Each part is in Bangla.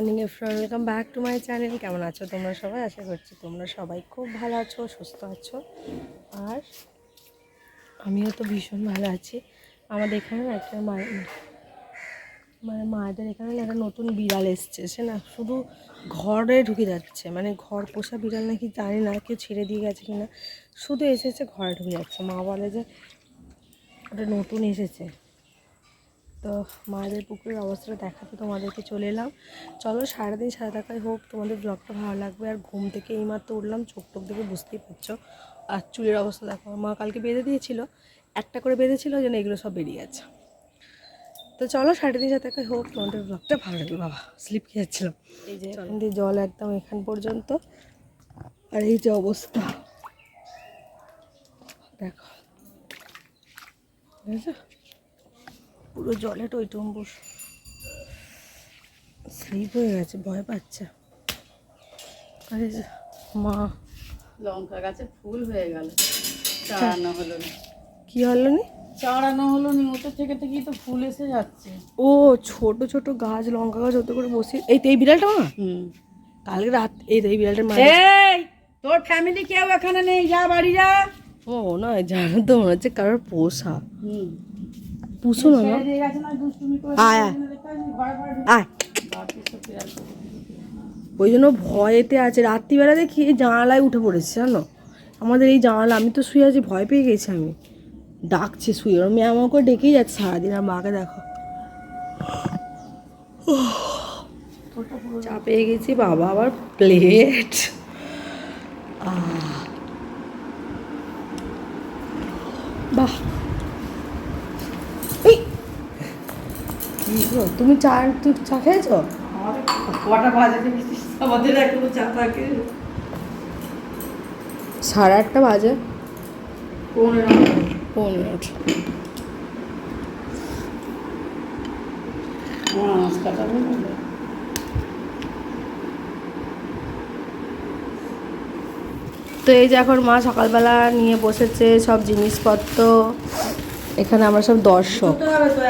Morning everyone welcome back to my channel কেমন আছো তোমরা সবাই? আশা করছি তোমরা সবাই খুব ভালো আছো, সুস্থ আছো। আর আমিও তো ভীষণ ভালো আছি। আমাদের এখানে একটা মায়ের মানে মায়েদের এখানে একটা নতুন বিড়াল এসছে। সে না শুধু ঘরে ঢুকে যাচ্ছে। মানে ঘর পোষা বিড়াল নাকি জানি না কেউ ছেড়ে দিয়ে গেছে কিনা। শুধু এসেছে, ঘরে ঢুকে যাচ্ছে। মা বলে যে ওটা নতুন এসেছে। তো মায়েদের পুকুরের অবস্থাটা দেখাতে তোমাদেরকে চলে এলাম। চলো সারাদিন সারা টাকায় হোক তোমাদের ব্লগটা ভালো লাগবে। আর ঘুম থেকে এইমাত্র উঠলাম চোখ টোক দেখে বুঝতেই পারছ। আর চুলের অবস্থা দেখো মা কালকে বেঁধে দিয়েছিল একটা করে বেঁধেছিল যেন এগুলো সব বেরিয়ে গেছে। তো চলো সারাদিন সারা টাকায় হোক তোমাদের ব্লগটা ভালো লাগবে। বাবা স্লিপ খেয়ে যাচ্ছিলাম। এই যে এখান দিয়ে জল একদম এখান পর্যন্ত। আর এই যে অবস্থা। দেখো। বুঝেছ পুরো জলে টইটম্বুর স্লিপ হয়ে গেছে ভয় পাচ্ছে। আরে মা। লঙ্কা গাছে ফুল হয়ে গেল। চাড়ানো হলো না। কি হলো নি? চাড়ানো হলো নি ওটা থেকে থেকেই তো ফুল এসে যাচ্ছে। ও ছোট ছোট গাছ লঙ্কা গাছ ওতে করে বসে। এই তো এই বিড়ালটা মা? হুম। কালকে রাত এই তো এই বিড়ালটার মা এই তোর ফ্যামিলি কেউ এখানে নেই? যা বাড়ি যা। ও না জানো তো মনে হচ্ছে কারোর পোষা। হুম। পুষো না আয় আয়। ওই জন্য ভয়েতে আছে। রাত্রিবেলা দেখি এই জানালায় উঠে পড়েছে জানো? আমাদের এই জানালা আমি তো শুয়ে আছি ভয় পেয়ে গেছি আমি। ডাকছে শুয়ে ওর মেয়ে আমাকে ডেকেই যাচ্ছে সারাদিন আর মাকে দেখো। চা পেয়ে গেছি বাবা আবার প্লেট বাহ এই! কি গো, তুমি চা তুই চা খেয়েছো? সাড়ে আটটা বাজে। পনেরো। পনেরো। তো এই যে এখন মা সকালবেলা নিয়ে বসেছে সব জিনিসপত্র। এখানে আমরা সব দর্শক।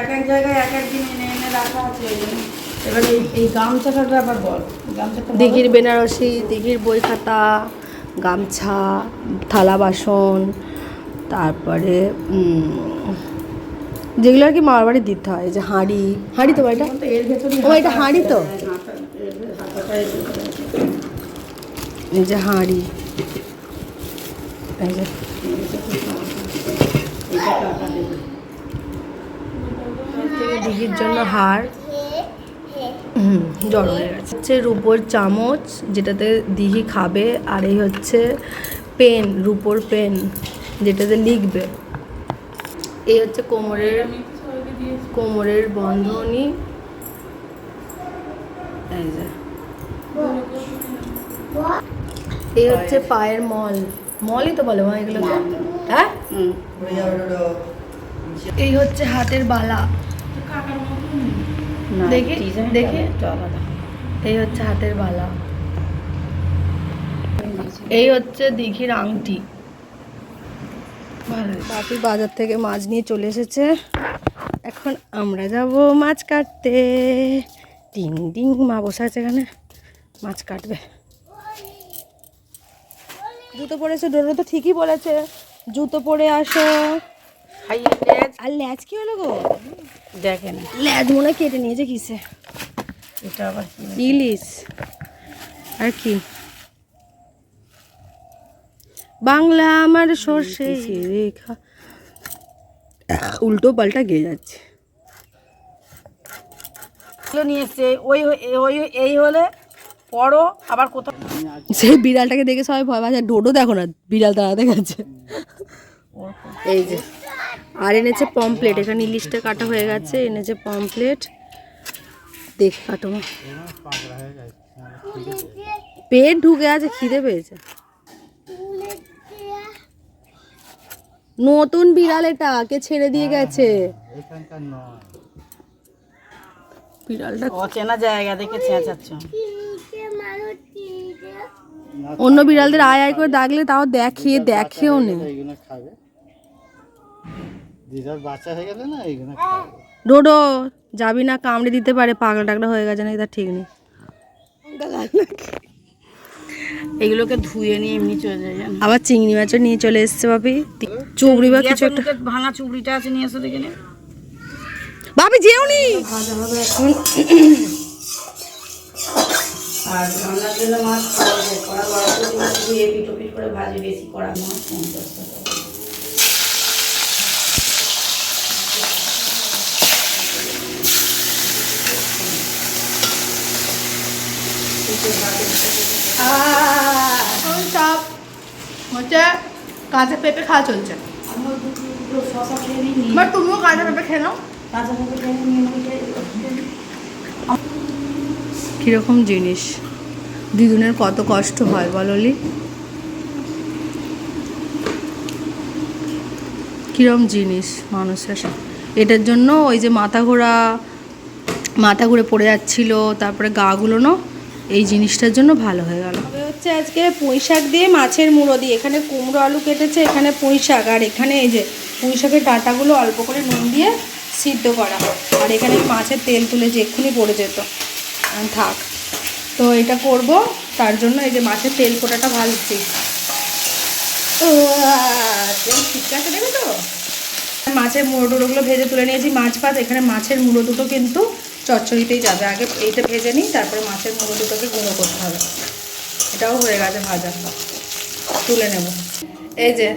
এক এক জায়গায় এক এক দিন এবার এই এই গামছাটার বল। দিঘির বেনারসি দিঘির বই খাতা গামছা থালা বাসন তারপরে যেগুলো আর কি মামার বাড়ি দিতে হয় যে হাঁড়ি। হাঁড়ি তো এটা ও এটা হাঁড়ি তো। এই যে হাঁড়ি। এই যে। দিঘির জন্য হার। হুম হচ্ছে রুপোর চামচ যেটাতে দিঘি খাবে আর এই হচ্ছে পেন রুপোর পেন যেটাতে লিখবে। এই হচ্ছে কোমরের কোমরের বন্ধনী। এই হচ্ছে পায়ের মল। মলই তো বলে মা এগুলো হ্যাঁ? এই হচ্ছে হাতের বালা। দেখি, দেখি। এই হচ্ছে হাতের বালা। এই হচ্ছে দিঘির আংটি। বাপি বাজার থেকে মাছ নিয়ে চলে এসেছে। এখন আমরা যাব মাছ কাটতে। টিং টিং মা বসে আছে এখানে। মাছ কাটবে। জুতো পরেছে ডোরো তো ঠিকই বলেছে। জুতো পরে আসো। খাইয়ে লেজ। আর কি হলো গো? মনে হয় কেটে নিয়েছে কিসে এটা আবার ইলিশ। আর কি? বাংলা আমার সর্ষে। রেখা উল্টো পাল্টা গেয়ে যাচ্ছে। নিয়ে এসছে। ওই ওই এই হলে পড়ো আবার কোথাও সেই বিড়ালটাকে দেখে সবাই ভয় পাচ্ছে ডোডো দেখো না বিড়াল তাড়াতে গেছে। এই যে। আর এনেছে পমপ্লেট এখানে ইলিশটা কাটা হয়ে গেছে এনেছে পমপ্লেট দেখ কাটো। পেট ঢুকে আছে খিদে পেয়েছে। নতুন বিড়াল এটা কে ছেড়ে দিয়ে গেছে। বিড়ালটা অচেনা জায়গা দেখে চেঁচাচ্ছ। অন্য বিড়ালদের আয় আয় করে ডাকলে তাও দেখে দেখেও নেই দিদার বাচ্চা হয়ে গেলে না এইগুলো ডোডো যাবি না কামড়ে দিতে পারে পাগলা টাগলা হয়ে গেছে নাকি তার ঠিক নেই। এগুলোকে ধুয়ে নিয়ে এমনি চলে যায় আবার চিংড়ি মাছও নিয়ে চলে এসছে বাপি চুবড়ি বা কিছু একটা। ভাঙা চুবড়িটা আছে নিয়ে এসে দেখে নে। ভাবি যেওনি ভাজা আর রান্নার জন্য মাছ করব কড়া বড় করে ধুয়ে পিটো পিট করে ভাজি বেশি কড়া মাছ পঞ্চাশ টাকা। এখন কাঁচা পেঁপে খাওয়া চলছে এবার তুমিও কাঁচা পেঁপে খেয়ে নাও কীরকম জিনিস? দিদুনের কত কষ্ট হয় বললি কীরকম জিনিস মানুষের? এটার জন্য ওই যে মাথা ঘোরা, মাথা ঘুরে পড়ে যাচ্ছিল, তারপরে গাগুলো না এই জিনিসটার জন্য ভালো হয়ে গেল। হচ্ছে আজকে পুঁই শাক দিয়ে মাছের মুড়ো দিয়ে, এখানে কুমড়ো আলু কেটেছে, এখানে পুঁই শাক, আর এখানে এই যে পুঁই শাকের ডাঁটাগুলো অল্প করে নুন দিয়ে সিদ্ধ করা। আর এখানে মাছের তেল তুলে যে এক্ষুনি পড়ে যেত। থাক, তো এটা করব, তার জন্য এই যে মাছের তেল ফোটাটা ভাজছি। ঠিক আছে দেবে তো? মাছের মুড়ো টুড়োগুলো ভেজে তুলে নিয়েছি, মাছ ভাত, এখানে মাছের মুড়ো দুটো কিন্তু চচ্চড়িতেই যাবে। আগে এইটা ভেজে নিই, তারপরে মাছের মুড়ো দুটোকে গুঁড়ো করতে হবে। এটাও হয়ে গেছে ভাজা। তুলে নেব। এই যে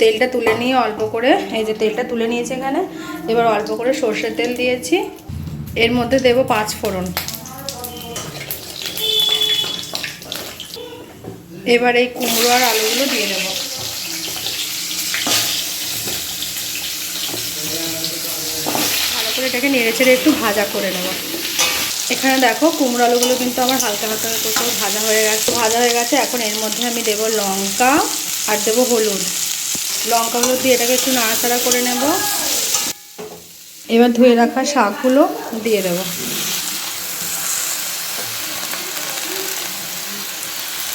তেলটা তুলে নিয়ে অল্প করে, এই যে তেলটা তুলে নিয়েছি এখানে। এবার অল্প করে সর্ষের তেল দিয়েছি। এর মধ্যে দেব পাঁচ ফোড়ন। এবার এই কুমড়ো আর আলুগুলো দিয়ে দেবো। করে এটাকে নেড়ে চেড়ে একটু ভাজা করে নেব। এখানে দেখো কুমড়ো আলুগুলো কিন্তু আমার হালকা হালকা করে ভাজা হয়ে গেছে। ভাজা হয়ে গেছে, এখন এর মধ্যে আমি দেব লঙ্কা আর দেবো হলুদ। লঙ্কা হলুদ দিয়ে এটাকে একটু নাড়াচাড়া করে নেব। এবার ধুয়ে রাখা শাকগুলো দিয়ে দেবো।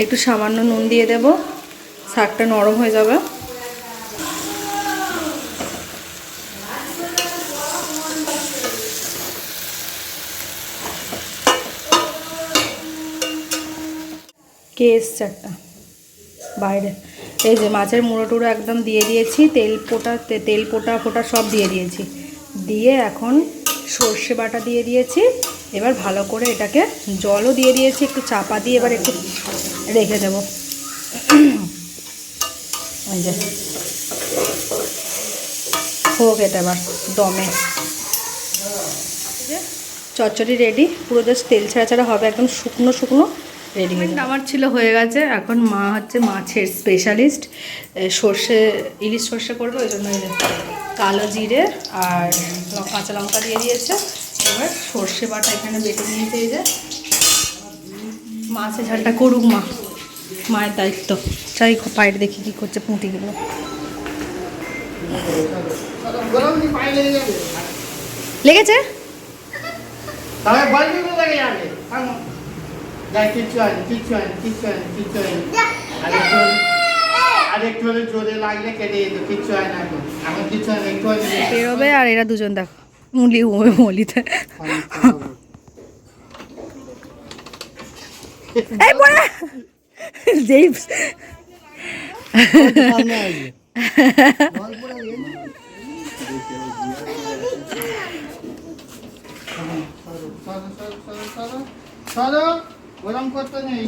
একটু সামান্য নুন দিয়ে দেব। শাকটা নরম হয়ে যাবে। কে এসছে একটা? বাইরে। এই যে মাছের মুড়ো টুড়ো একদম দিয়ে দিয়েছি, তেল পোটা তেল পোটা ফোটা সব দিয়ে দিয়েছি। দিয়ে এখন সর্ষে বাটা দিয়ে দিয়েছি, এবার ভালো করে এটাকে জলও দিয়ে দিয়েছি, একটু চাপা দিয়ে এবার একটু রেখে দেবো। এই যে। হোক এটা এবার দমে। চচ্চড়ি রেডি পুরো জাস্ট তেল ছাড়া ছাড়া হবে, একদম শুকনো শুকনো রেডি হয়ে আমার ছিল হয়ে গেছে। এখন মা হচ্ছে মাছের স্পেশালিস্ট সর্ষে ইলিশ সর্ষে করবে ওই জন্য কালো জিরে আর কাঁচা লঙ্কা দিয়ে দিয়েছে। এবার সর্ষে বাটা এখানে বেটে নিয়েছে এই যে। মাছের ঝালটা করুক মা। মায়ের দায়িত্ব। চাই পায়ের দেখি কী করছে পুঁটিগুলো লেগেছে? যাই কিচ্ছু হয়নি কিচ্ছু হয়নি কিচ্ছু হয়নি কিচ্ছু হয়নি আরেকটু আরেকটু হলে জোরে লাগলে কেটে যেত কিচ্ছু হয় না এখন এখন কিচ্ছু হয় না একটু হয়নি বেরোবে আর এরা দুজন দেখো মুলি মলিতে এই পড়ে যেই সরো সরো সরো সরো সরো করতে নেই।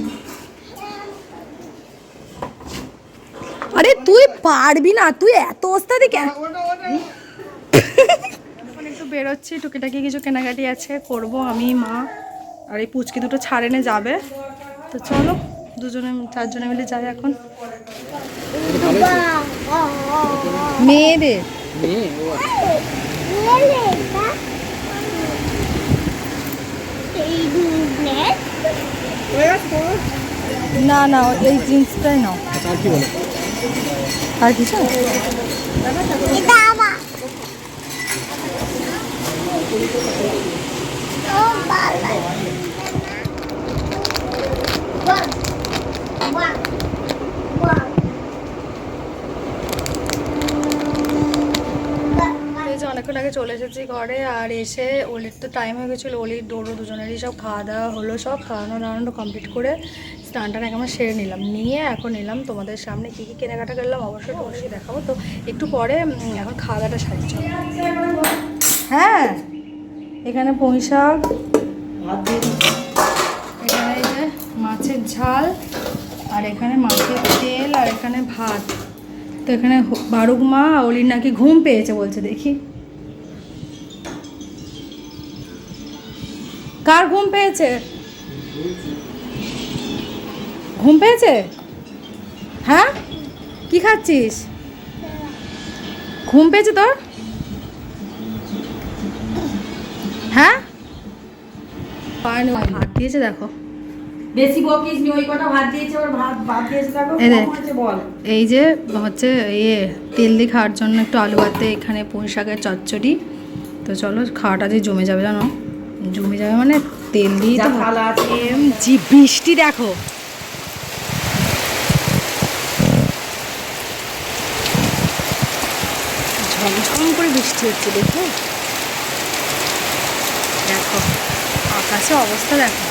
আরে তুই পারবি না তুই এত ওস্তাদি কেন ওটা ওটা। এখন একটু বেরোচ্ছি টুকিটাকি কিছু কেনাকাটি আছে করব আমি মা আর এই পুচকি দুটো ছাড়েনে যাবে। তো চলো দুজনে চারজনে মিলে যাই এখন। মেয়েদের না না এই জিন্সটাই নাও। আর কি বলো? আর কিছু? এই যে অনেকক্ষণ আগে চলে এসেছি ঘরে আর এসে ওলির তো টাইম হয়ে গেছিল ওলির ডোরো দুজনেরই সব খাওয়া দাওয়া হলো, সব খাওয়ানো দাওয়ানো কমপ্লিট করে স্নান টান একবার সেরে নিলাম। নিয়ে এখন এলাম তোমাদের সামনে কী কী কেনাকাটা করলাম অবশ্যই অবশ্যই দেখাবো। তো একটু পরে এখন খাওয়া দাওয়াটা সারিচ্ছ হ্যাঁ এখানে পুঁই শাক। এখানে যে মাছের ঝাল, আর এখানে মাছের তেল, আর এখানে ভাত। তো এখানে বারুক মা অলির নাকি ঘুম পেয়েছে বলছে দেখি। কার ঘুম পেয়েছে? ঘুম পেয়েছে? হ্যাঁ? কি খাচ্ছিস? ঘুম পেয়েছে তোর? হ্যাঁ? ভাত দিয়েছে দেখো। বেশি বকিস নি ওই কটা ভাত দিয়েছে ওর ভাত ভাত দিয়েছে দেখ। বল। এই যে হচ্ছে ইয়ে তেল দিয়ে খাওয়ার জন্য একটু আলু ভাতে এখানে পুঁই শাকের চচ্চড়ি। তো চলো খাওয়াটা যে জমে যাবে জানো? জমে যাবে মানে তেল দিয়ে তো ভালো আছে। জি বৃষ্টি দেখো। ঝমঝম করে বৃষ্টি হচ্ছে দেখো। দেখো আকাশে অবস্থা দেখো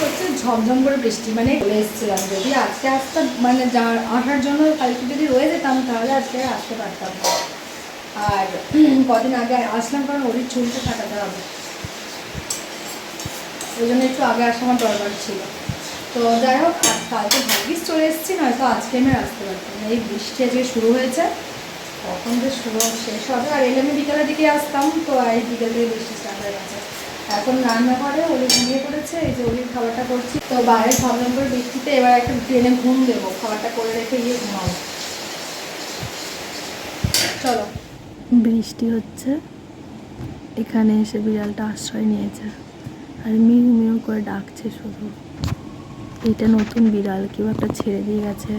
হচ্ছে ঝমঝম করে বৃষ্টি মানে চলে এসেছিলাম যদি আজকে আসতে মানে আসার জন্য কালকে যদি রয়ে যেতাম, তাহলে আজকে আসতে পারতাম আর কদিন আগে আসলাম কারণ ওরই চুলটা কাটাতে হবে। ওই জন্য একটু আগে আসা আমার দরকার ছিল। তো যাই হোক কালকে ভাগ্যিস চলে এসেছি, নয়তো আজকে আমি আসতে পারতাম এই বৃষ্টি আজকে শুরু হয়েছে, কখন যে শুরু শেষ হবে, আর এলে আমি বিকালের দিকে আসতাম, তো এই বিকেল থেকে বৃষ্টি স্টার্ট হয়ে গেছে। এখন রান্না করে ওলি ঘুমিয়ে পড়েছে এই যে ওলির খাবারটা করছি। তো বাইরে ঝমঝম করে বৃষ্টিতে এবার একটা ট্রেনে ঘুম দেবো, খাবারটা করে রেখে গিয়ে ঘুমাবো। চলো। বৃষ্টি হচ্ছে, এখানে এসে বিড়ালটা আশ্রয় নিয়েছে। আর মিউ মিউ করে ডাকছে শুধু। এটা নতুন বিড়াল, কেউ একটা ছেড়ে দিয়ে গেছে।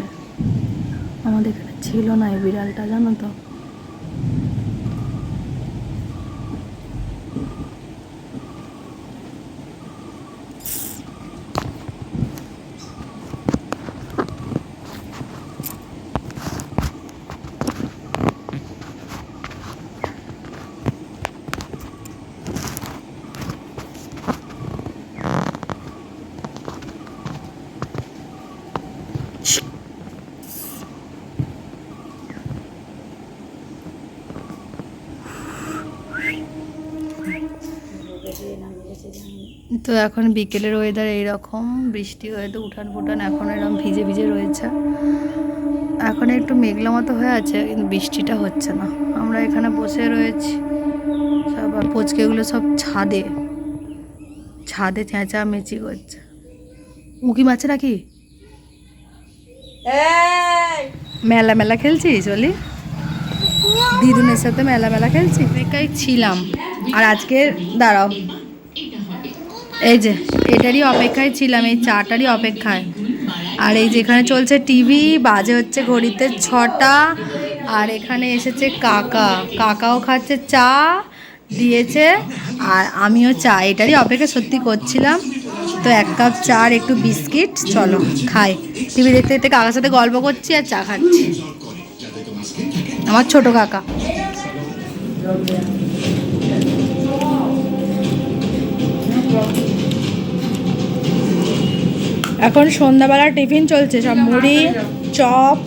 আমাদের এখানে ছিল না এই বিড়ালটা, জানো তো? তো এখন বিকেলের ওয়েদার এইরকম বৃষ্টি হয়ে তো উঠান ফুটান এখন এরকম ভিজে ভিজে রয়েছে। এখন একটু মেঘলা মতো হয়ে আছে কিন্তু বৃষ্টিটা হচ্ছে না। আমরা এখানে বসে রয়েছি সব আর পুচকেগুলো সব ছাদে। ছাদে চেঁচামেচি করছে। উকি মারছে নাকি? মেলা মেলা খেলছিস বলি? দিদুনের সাথে মেলা মেলা খেলছি ছিলাম। আর আজকে দাঁড়াও। এই যে, এটারই অপেক্ষায় ছিলাম, এই চাটারই অপেক্ষায়। আর এই যেখানে চলছে টিভি, বাজে হচ্ছে ঘড়িতে ছটা, আর এখানে এসেছে কাকা। কাকাও খাচ্ছে চা, দিয়েছে, আর আমিও চা। এটারই অপেক্ষা সত্যি করছিলাম। তো এক কাপ চা আর একটু বিস্কিট, চলো, খাই। টিভি দেখতে দেখতে কাকার সাথে গল্প করছি আর চা খাচ্ছি। আমার ছোট কাকা। এখন সন্ধ্যাবেলা টিফিন চলছে সব মুড়ি চপ